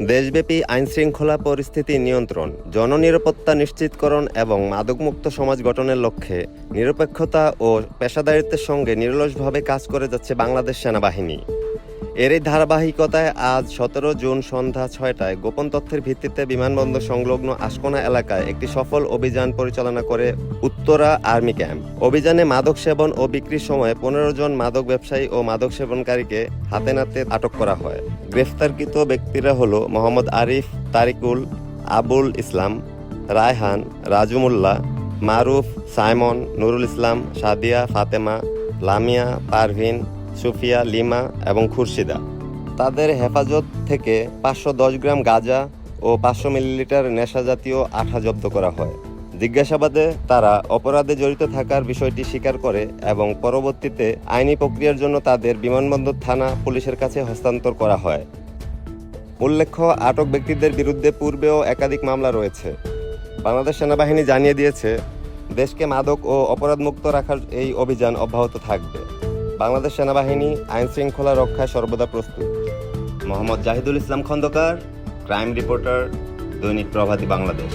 দেশব্যাপী আইনশৃঙ্খলা পরিস্থিতি নিয়ন্ত্রণ, জননিরাপত্তা নিশ্চিতকরণ এবং মাদকমুক্ত সমাজ গঠনের লক্ষ্যে নিরপেক্ষতা ও পেশাদারিত্বের সঙ্গে নিরলসভাবে কাজ করে যাচ্ছে বাংলাদেশ সেনাবাহিনী। এরই ধারাবাহিকতায় আজ সতেরো জুন সন্ধ্যা ছয়টায় গোপন তথ্যের ভিত্তিতে বিমানবন্দর সংলগ্ন আশকোনা এলাকায় একটি সফল অভিযান পরিচালনা করে উত্তরা আর্মি ক্যাম্প। অভিযানে মাদক সেবন ও বিক্রির সময় পনেরো জন মাদক ব্যবসায়ী ও মাদক সেবনকারীকে হাতে নাতে আটক করা হয়। গ্রেফতারকৃত ব্যক্তিরা হল মোহাম্মদ আরিফ, তারিকুল, আবুল ইসলাম, রায়হান রাজুমুল্লাহ মারুফ, সাইমন, নুরুল ইসলাম, সাদিয়া, ফাতেমা, লামিয়া, পারভিন সুফিয়া, লিমা এবং খুরশিদা। তাদের হেফাজত থেকে পাঁচশো দশ গ্রাম গাঁজা ও পাঁচশো মিলিলিটার নেশা জাতীয় আঠা জব্দ করা হয়। জিজ্ঞাসাবাদে তারা অপরাধে জড়িত থাকার বিষয়টি স্বীকার করে এবং পরবর্তীতে আইনি প্রক্রিয়ার জন্য তাদের বিমানবন্দর থানা পুলিশের কাছে হস্তান্তর করা হয়। উল্লেখ্য, আটক ব্যক্তিদের বিরুদ্ধে পূর্বেও একাধিক মামলা রয়েছে। বাংলাদেশ সেনাবাহিনী জানিয়ে দিয়েছে, দেশকে মাদক ও অপরাধমুক্ত রাখার এই অভিযান অব্যাহত থাকবে। বাংলাদেশ সেনাবাহিনী আইন শৃঙ্খলা রক্ষায় সর্বদা প্রস্তুত। মোহাম্মদ জাহিদুল ইসলাম খন্দকার, ক্রাইম রিপোর্টার, দৈনিক প্রভাতী বাংলাদেশ।